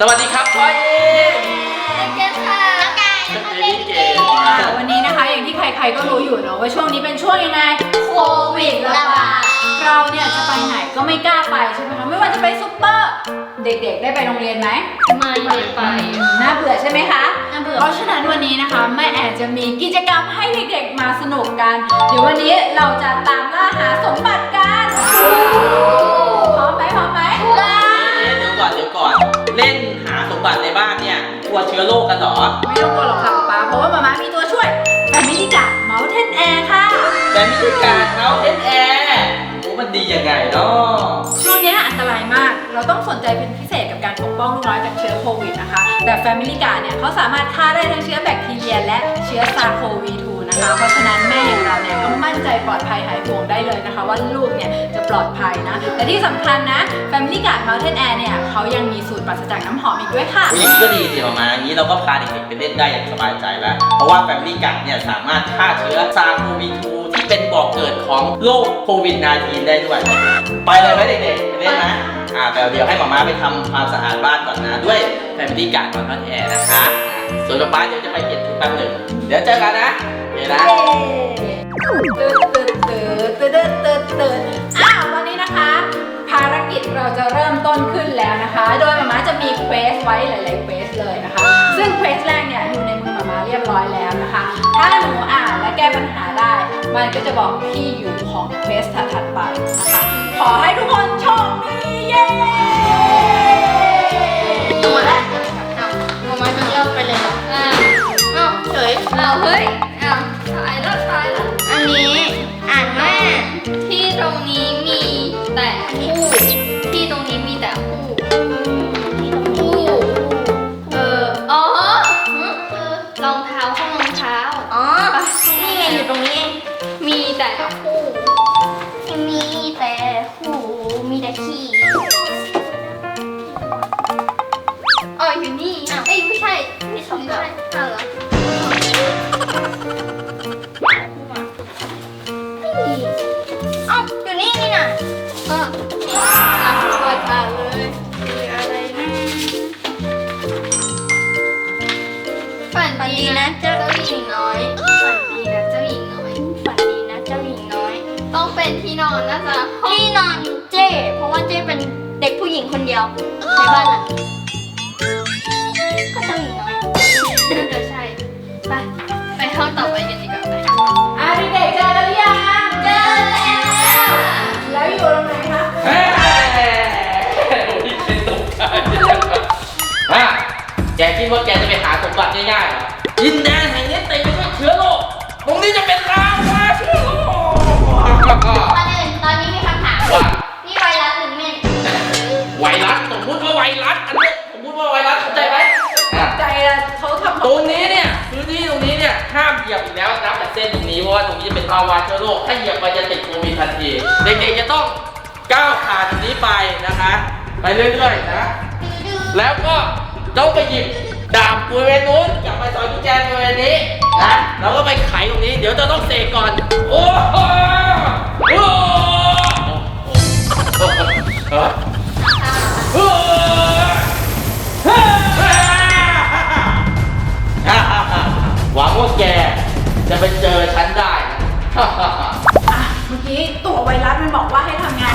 สวัสดีครับพ่อเองเจนค่ะน้องกายน้องเล่นเกมอ่าวันนี้นะคะอย่างที่ใครๆก็รู้อยู่เนอะว่าช่วงนี้เป็นช่วงยังไงโควิดระบาดเราเนี่ยจะไปไหนก็ไม่กล้าไปใช่ไหมคะไม่ว่าจะไปซุปเปอร์เด็กๆ ได้ไปโรงเรียนไหมไม่ได้ไปน่าเบื่อใช่ไหมคะน่าเบื่อเพราะฉะนั้นวันนี้นะคะแม่แอนจะมีกิจกรรมให้เด็กๆมาสนุกกัน เดี๋ยววันนี้เราจะตามล่าหาสมบัติกัน ลัวเชื้อโรคกันเหรอไม่ต้องกลัวหรอกค่ะป๊าเพราะว่ามาม่ามีตัวช่วยแต่ไม่ได้จับเมาส์เทนแอร์ค่ะ แต่มีที่การเอาเอสแอร์โอ้มันดียังไงเนาะช่วงเนี้ยอันตรายมาก เราต้องสนใจเป็นพิเศษกับการปกป้องลูกน้อยจากเชื้อโควิดนะคะ แบบ Family Guard เนี่ยเขาสามารถฆ่าได้ทั้งเชื้อแบคทีเรีย และเชื้อซาโควี2 นะคะ เพราะฉะนั้นแม่อย่างเราเนี่ยก็มั่นใจปลอดภัยหายห่วงได้เลยนะคะ ว่าลูกเนี่ยจะปลอดภัยนะและที่สำคัญนะ Family Guard Mountain Air เนี่ยเขายังมีสูตรปราศจากน้ำหอมอีกด้วยค่ะอย่างนี้ก็ดีสิออกมาอย่างนี้เราก็พาเด็กๆไปเล่นได้อย่างสบายใจแล้ว เพราะว่าแฟมิลี่กัดเนี่ยสามารถฆ่าเชื้อซาร์โควี2ที่เป็นบ่อกเกิดของโรคโควิด -19 ได้ด้วย ไปเลยไหมเด็กๆไปเล่นไหมอ่าแต่เดี๋ยวให้หมาม้าไปทำความสะอาดบ้านก่อนนะ ด้วยแฟมิลี่กัดก่อนทอนแอร์นะคะ ส่วนป๊าป๊าเดี๋ยวจะไปเก็บชุดแป๊บหนึ่งเดี๋ยวเจอกันนะ เห็นไหมตื่นตื่นตื่นตื่นตื่นตื่นอ้าววันนี้นะคะ ภารกิจเราจะเริ่มต้นขึ้นแล้วนะคะ โดยมาม่าจะมีเควสไว้หลายๆเควสเลยนะคะ ซึ่งเควสแรกเนี่ยอยู่ในมือมาม่าเรียบร้อยแล้วนะคะ ถ้าหนูอ่านและแก้ปัญหาได้ มันก็จะบอกที่อยู่ของเควสถัดๆไปนะคะ ขอให้ทุกคนโชคดีเย้ตัวแล้วเอามาจะเลิกไปเลยอ่าอ้าวเฉยอ้าวเฮ้ย ฝันดีนะเจ้าหญิงน้อยฝันดีนะเจ้าหญิงน้อยฝันดีนะเจ้าหญิงน้อย ต้องเป็นที่นอนนะจ๊ะที่นอนเจ้ เพราะว่าเจ้เป็นเด็กผู้หญิงคนเดียวในบ้านหลังนี้ก็เจ้าหญิงน้อยน่าจะใช่ไปไปห้องต่อไปกันดีกว่าไปอะเด็กๆเจอกันหรือยังเจอแล้วแล้วอยู่ตรงไหนคะเฮ้ยโอ้ยเป็นตกใจฮะแกคิดว่าแกจะไปหาสมบัติง่ายๆเหรอ ดินแดนแห่งนี้เต็มไปด้วยเชื้อโรคตรงนี้จะเป็นลาวาเชื้อโรคก่อนอื่นตอนนี้มีคำถามว่านี่ไวรัสหรือเม่นไวรัสสมมติว่าไวรัสอันนี้สมมติว่าไวรัสเข้าใจไหมอะใจละเขาทำตรงนี้เนี่ยพื้นที่ตรงนี้เนี่ยห้ามเหยียบอีกแล้วนับจากเส้นตรงนี้เพราะว่าตรงนี้จะเป็นภาวะเชื้อโรคถ้าเหยียบไปจะติดโควิดทันทีเด็กๆจะต้องก้าวผ่านตรงนี้ไปนะคะ ไปเรื่อยๆนะ แล้วก็ต้องไปหยิบ ดาบบริเวณนู้นกลับมาสอยกุญแจบริเวณนี้นะแล้วก็ไปไขตรงนี้ เดี๋ยวจะต้องเสกก่อน โอ้โหโอ้โหเฮ้ยเฮ้หวังว่าแกจะไปเจอฉันได้นะอะเมื่อกี้ตัวไวรัสมันบอกว่าให้ทำงาน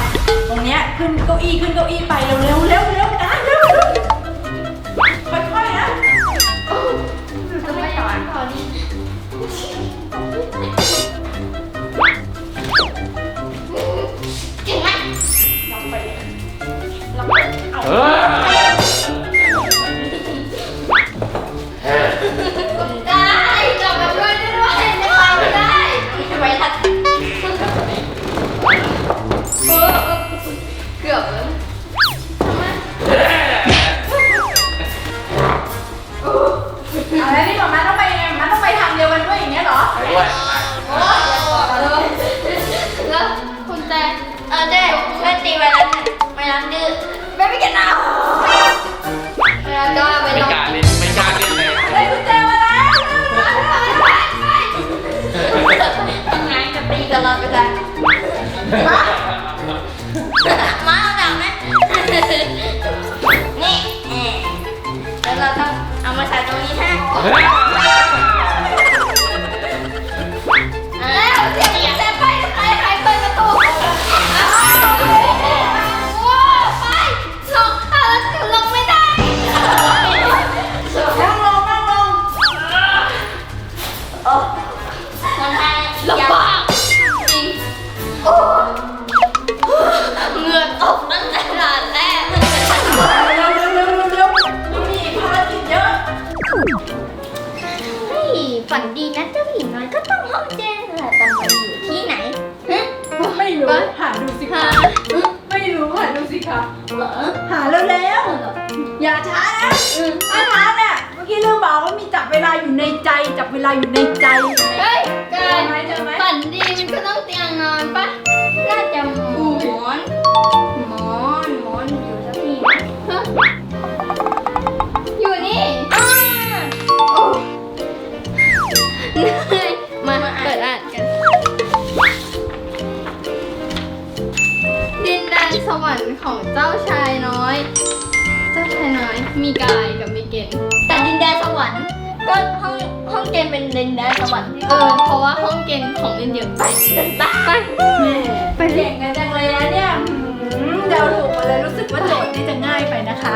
ตรงเนี้ยขึ้นเก้าอี้ขึ้นเก้าอี้ไปเร็วเร็วเร็วเร็วนะ ตีไวรัสเนี่ยไวรัสดื้อไม่ไปกันเอาไวรัสก็ไปลองไม่กล้าเล่นเลยเฮ้คุณเจมาแล้วทำงานกับตีตลอดเวลามาเอาดังไหมนี่แล้วเราต้องเอามาใส่ตรงนี้ฮะ อย่าช้านะถ้าช้าเนี่ยเมื่อกี้ลืมบอกว่ามีจับเวลาอยู่ในใจ จับเวลาอยู่ในใจเฮ้ยเจกาอรไหมเจอไหมฝันดีมันก็ต้องเตียงนอนปะน่าจะหมอนหมอนหมอน มีกายกับมีเกณฑ์แต่ดินแดนสวรรค์ก็ห้องห้องเกณฑ์เป็นดินแดนสวรรค์เออเพราะว่าห้องเกณฑ์ของอินเดียไปไปไปแม่ไปเก่งกันจังเลยนะเนี่ยหืมเดาถูกหมดเลยรู้สึกว่าโจทย์นี่จะง่ายไปนะคะ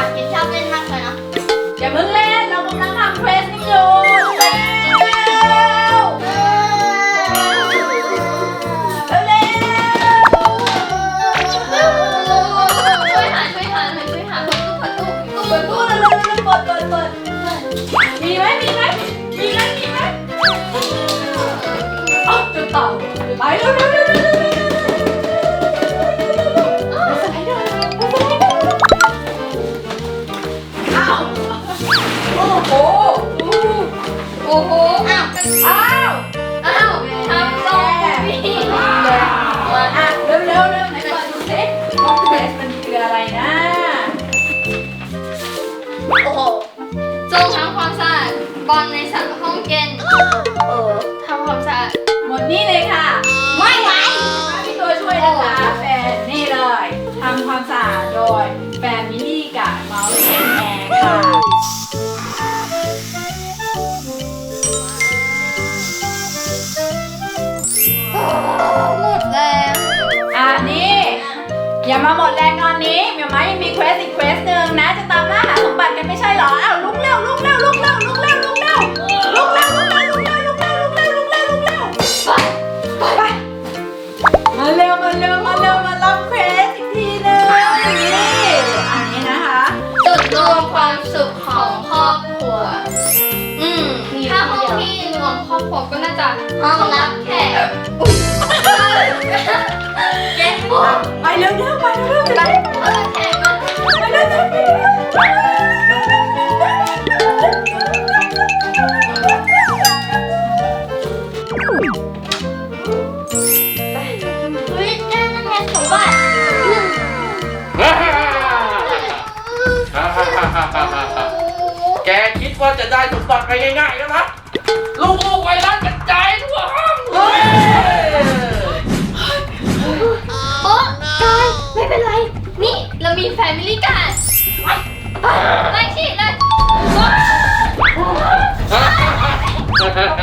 ก่อนกินชอบเล่นมากเลยนะอย่าเพิ่งเล่น เรากำลังทำเควสนี่อยู่เร็วเร็วเร็วช่วยหาช่วยหาหน่อยช่วยหาประตูประตูเปิดตู้เร็วเร็วเร็วเปิดเปิดเปิดมีไหมมีไหมมีไหมมีไหมอ๋อจุดต่อไปเร็วเร็วเร็ว สิว่าเควสมันคืออะไรนะ โอ้โหจงทำความสะอาดบอลในสระห้องเย็นเออทำความสะอาดหมดนี่เลยค่ะไม่ไหวมีตัวช่วยนะคะแฟนนี่เลยทำความสะอาดโดยแฟนมิลี่กับ ย่ามาหมดแรงตอนนี้เมียไม้ยังมีเควสอีกเควสหนึ่งนะ จะตามล่าหาสมบัติกันไม่ใช่เหรออ้าวลุกเร็วลุกเร็วลุกเร็วลุกเร็วลุกเร็วลุกเร็วลุกเร็วลุกเร็วลุกเร็วลุกเร็วลุกเร็วลุกเร็วไปไปมาเร็วมาเร็วมาเร็วมารับเควสอีกทีหนึงนี่อันนี้นะคะ จุดรวมความสุขของครอบครัว อืมถ้าห้องที่รวมครอบครัวก็น่าจะห้องรับแขกอุ๊ย แกะปุ๊บไปเร็วๆไปเร็วๆไปเร็วๆไปเร็วๆ มีแฟมิลี่การ์ดไปไล่ฉีดเลยว้าว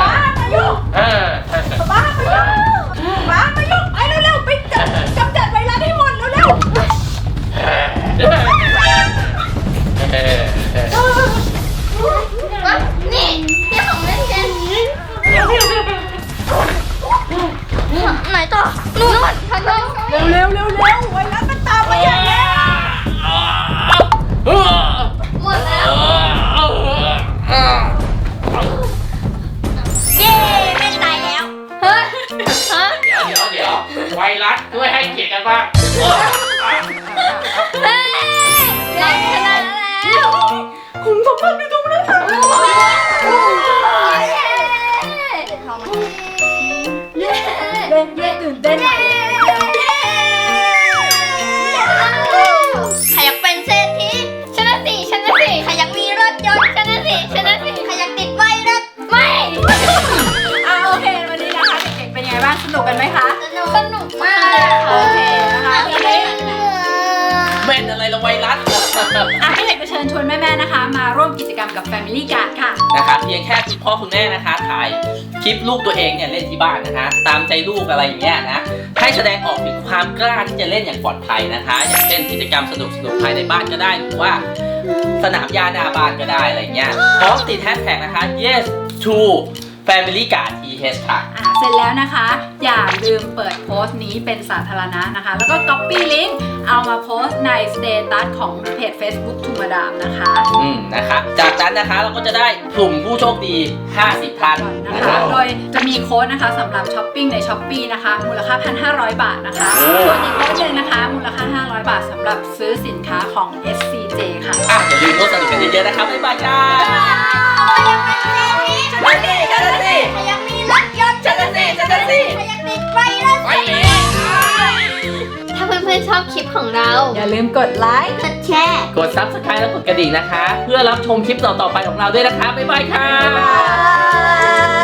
ป้ามายุ่งเออป้ามายุ่งป้ามายุ่งไปเร็วเร็วไปจับกำจัดไวรัสให้หมดเร็วเร็ววะนี่ที่ของเล่นเกมไหนต่อนู่นข้างนอกเร็วเร็วเร็วเร็วไวรัสมันตามมาอย่า ไวรัสช่วยให้เกียรติกันบ้างเฮ้ยเราชนะแล้วคุณสมบัติอยู่ตรงนั้นค่ะเย้เย้เล่นเล่นตื่นเต้นหน่อยเย้ นะครับเพียงแค่คุณพ่อคุณแม่นะคะถ่ายคลิปลูกตัวเองเนี่ยเล่นที่บ้านนะคะตามใจลูกอะไรอย่างเงี้ยนะให้แสดงออกถึงความกล้าที่จะเล่นอย่างปลอดภัยนะคะ อย่างเช่นกิจกรรมสนุกสนุกๆภายในบ้านก็ได้หรือว่า สนามหญ้าหน้าบ้านก็ได้อะไรเงี้ยพร้อมติดแฮชแท็กนะคะ yes to family guard th ค่ะ อะเสร็จแล้วนะคะ อย่าลืมเปิดโพสต์นี้เป็นสาธารณะนะคะ แล้วก็ Copy Link เอามาโพสต์ในสเตตัสของเพจ Facebook ทูมาดามนะคะ อืมนะคะ จากนั้นนะคะเราก็จะได้กลุ่มผู้โชคดี 50ท่านนะนะคะ คะ โดยจะมีโค้ดนะคะสำหรับช้อปปิ้งในช้อปปีนะคะ มูลค่า 1,500 บาทนะคะโอ้ ส่วนอีกโค้ดหนึ่งนะคะ มูลค่า 500 บาทสำหรับซื้อสินค้าของ SCJ ค่ะ อะอย่าลืมร่วมสนุกกันเยอะๆนะครับบ๊ายบายจ้า ปของเรา อย่าลืมกดไลค์ กดแชร์ กด subscribe และกดกระดิ่งนะคะ เพื่อรับชมคลิปต่อๆไปของเราด้วยนะคะ บ๊ายบายค่ะบาย